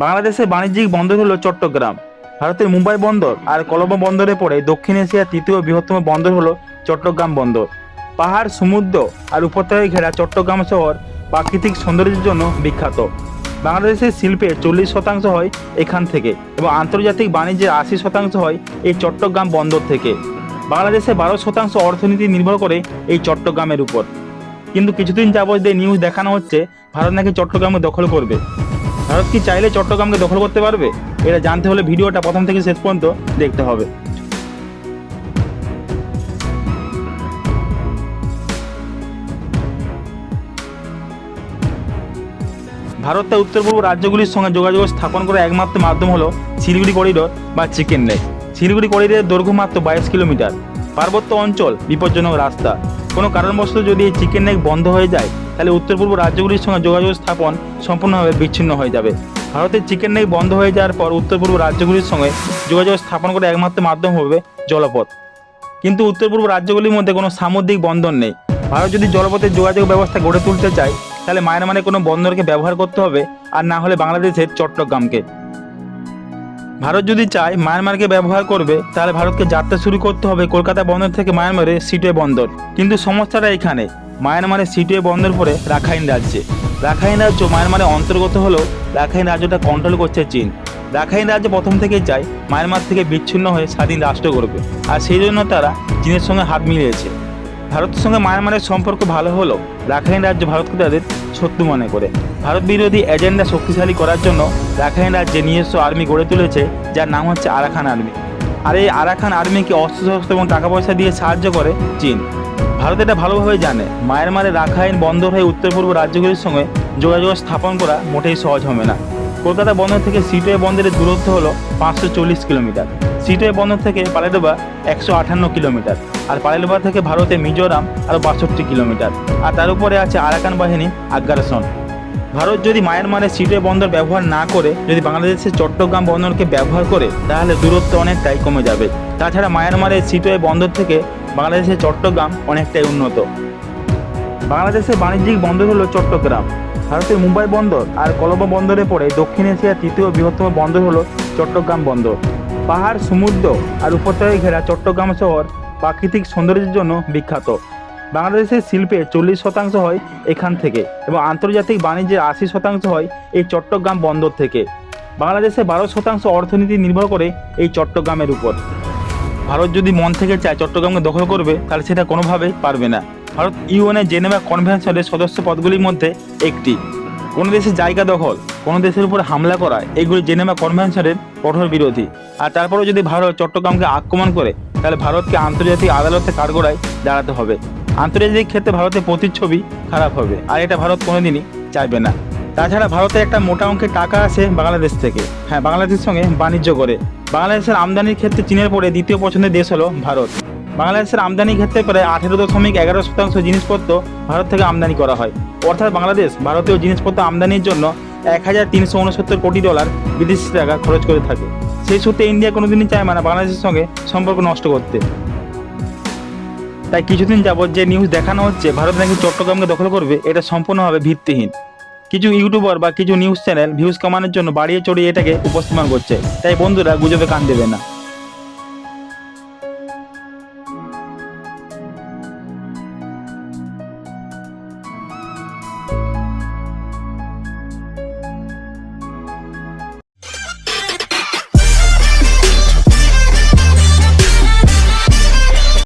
বাংলাদেশের বাণিজ্যিক বন্দর হলো চট্টগ্রাম। ভারতের মুম্বাই বন্দর আর কলম্বো বন্দরে পড়ে দক্ষিণ এশিয়ার তৃতীয় বৃহত্তম বন্দর হলো চট্টগ্রাম বন্দর। পাহাড়, সমুদ্র আর উপত্যকায় ঘেরা চট্টগ্রাম শহর প্রাকৃতিক সৌন্দর্যের জন্য বিখ্যাত। বাংলাদেশের শিল্পের চল্লিশ শতাংশ হয় এখান থেকে এবং আন্তর্জাতিক বাণিজ্যের আশি শতাংশ হয় এই চট্টগ্রাম বন্দর থেকে। বাংলাদেশে বারো শতাংশ অর্থনীতি নির্ভর করে এই চট্টগ্রামের উপর। কিন্তু কিছুদিন যাবৎ যে নিউজ দেখানো হচ্ছে, ভারত নাকি চট্টগ্রামে দখল করবে। ভারত কি চাইলে চট্টগ্রামকে দখল করতে পারবে? এটা জানতে হলে ভিডিওটা প্রথম থেকে শেষ পর্যন্ত দেখতে হবে। ভারত তার উত্তর পূর্ব রাজ্যগুলির সঙ্গে যোগাযোগ স্থাপন করার একমাত্র মাধ্যম হলো শিলিগুড়ি করিডোর বা চিকেন নেক শিলিগুড়ি করিডোরের দৈর্ঘ্য মাত্র বাইশ কিলোমিটার। পার্বত্য অঞ্চল বিপজ্জনক রাস্তা। কোনো কারণবশত যদি এই চিকেন নেক বন্ধ হয়ে যায় তাহলে উত্তর পূর্ব রাজ্যগুলির সঙ্গে যোগাযোগ স্থাপন সম্পূর্ণভাবে বিচ্ছিন্ন হয়ে যাবে। ভারতের চিকেন নেক বন্ধ হয়ে যাওয়ার পর উত্তর পূর্ব রাজ্যগুলির সঙ্গে যোগাযোগ স্থাপন করার একমাত্র মাধ্যম হবে জলপথ। কিন্তু উত্তর পূর্ব রাজ্যগুলির মধ্যে কোনো সামুদ্রিক বন্দর নেই। ভারত যদি জলপথের যোগাযোগ ব্যবস্থা গড়ে তুলতে চায়, তাহলে মায়ানমারে কোনো বন্দরকে ব্যবহার করতে হবে আর না হলে বাংলাদেশের চট্টগ্রামকে। ভারত যদি চায় মায়ানমারকে ব্যবহার করবে, তাহলে ভারতকে যাত্রা শুরু করতে হবে কলকাতা বন্দর থেকে মায়ানমারে সিটুয়ে বন্দর। কিন্তু সমস্যাটা এখানে। মায়ানমারের সিটুয়ে বন্দর পড়ে রাখাইন রাজ্যে। রাখাইন রাজ্য মায়ানমারের অন্তর্গত হলেও রাখাইন রাজ্যটা কন্ট্রোল করছে চীন। রাখাইন রাজ্য প্রথম থেকেই চায় মায়ানমার থেকে বিচ্ছিন্ন হয়ে স্বাধীন রাষ্ট্র করবে আর সেই জন্য তারা চীনের সঙ্গে হাত মিলিয়েছে। ভারতের সঙ্গে মায়ানমারের সম্পর্ক ভালো হলেও রাখাইন রাজ্য ভারতকে তাদের শত্রু মনে করে। ভারত বিরোধী এজেন্ডা শক্তিশালী করার জন্য রাখাইন রাজ্যে নিজস্ব আর্মি গড়ে তুলেছে, যার নাম হচ্ছে আরাকান আর্মি। আর এই আরাকান আর্মিকে অস্ত্রশস্ত্র এবং টাকা পয়সা দিয়ে সাহায্য করে চীন। ভারত এটা ভালোভাবে জানে। মায়ানমারে রাখাইন বন্দর হয়ে উত্তর পূর্ব রাজ্যগুলির সঙ্গে যোগাযোগ স্থাপন করা মোটেই সহজ হবে না। কলকাতা বন্দর থেকে সিটোয়ে বন্দরের দূরত্ব হলো পাঁচশো চল্লিশ কিলোমিটার। সিটোয়ে বন্দর থেকে পালেডোবা একশো আঠান্ন কিলোমিটার আর পালেডোবা থেকে ভারতে মিজোরাম আরও বাষট্টি কিলোমিটার। আর তার উপরে আছে আরাকান বাহিনী আগ্রাসন। ভারত যদি মায়ানমারের সিটুয়ে বন্দর ব্যবহার না করে, যদি বাংলাদেশের চট্টগ্রাম বন্দরকে ব্যবহার করে, তাহলে দূরত্ব অনেকটাই কমে যাবে। তাছাড়া মায়ানমারের সিটুয়ে বন্দর থেকে বাংলাদেশের চট্টগ্রাম অনেকটাই উন্নত। বাংলাদেশের বাণিজ্যিক বন্দর হলো চট্টগ্রাম। ভারতের মুম্বাই বন্দর আর কলম্বো বন্দরে পড়ে দক্ষিণ এশিয়ার তৃতীয় বৃহত্তম বন্দর হলো চট্টগ্রাম বন্দর। পাহাড়, সমুদ্র আর উপত্যকায় ঘেরা চট্টগ্রাম শহর প্রাকৃতিক সৌন্দর্যের জন্য বিখ্যাত। বাংলাদেশের শিল্পে চল্লিশ শতাংশ হয় এখান থেকে এবং আন্তর্জাতিক বাণিজ্যের আশি শতাংশ হয় এই চট্টগ্রাম বন্দর থেকে। বাংলাদেশে বারো শতাংশ অর্থনীতি নির্ভর করে এই চট্টগ্রামের উপর। ভারত যদি মন থেকে চায় চট্টগ্রামকে দখল করবে, তাহলে সেটা কোনোভাবেই পারবে না। ভারত ইউএনএ জেনেভা কনভেনশনের সদস্য পদগুলির মধ্যে একটি। কোনো দেশের জায়গা দখল, কোনো দেশের উপর হামলা করা, এগুলি জেনেভা কনভেনশনের কঠোর বিরোধী। আর তারপরেও যদি ভারত চট্টগ্রামকে আক্রমণ করে, তাহলে ভারতকে আন্তর্জাতিক আদালতে কাঠগড়ায় দাঁড়াতে হবে। আন্তর্জাতিক ক্ষেত্রে ভারতের প্রতিচ্ছবি খারাপ হবে। আর এটা ভারত কোনোদিনই চাইবে না। তাছাড়া ভারতে একটা মোটা অঙ্কের টাকা আসে বাংলাদেশ থেকে। হ্যাঁ বাংলাদেশের সঙ্গে বাণিজ্য করে। বাংলাদেশের আমদানির ক্ষেত্রে চীনের পরে দ্বিতীয় পছন্দের দেশ হলো ভারত। বাংলাদেশের আমদানির ক্ষেত্রে প্রায় আঠেরো দশমিক এগারো শতাংশ জিনিসপত্র ভারত থেকে আমদানি করা হয়। অর্থাৎ বাংলাদেশ ভারতীয় জিনিসপত্র আমদানির জন্য এক হাজার তিনশো উনসত্তর কোটি ডলার বিদেশি টাকা খরচ করে থাকে। সেই সূত্রে ইন্ডিয়া কোনোদিনই চায় মানে বাংলাদেশের সঙ্গে সম্পর্ক নষ্ট করতে। তাই কিছুদিন যাবৎ যে নিউজ দেখানো হচ্ছে, ভারত নাকি চট্টগ্রামকে দখল করবে, এটা সম্পূর্ণভাবে ভিত্তিহীন। কিছু ইউটিউবার বা কিছু নিউজ চ্যানেল ভিউজ কমানোর জন্য বাড়িয়ে চড়িয়ে এটাকে উপস্থাপন করছে। তাই বন্ধুরা, গুজবে কান দেবে না।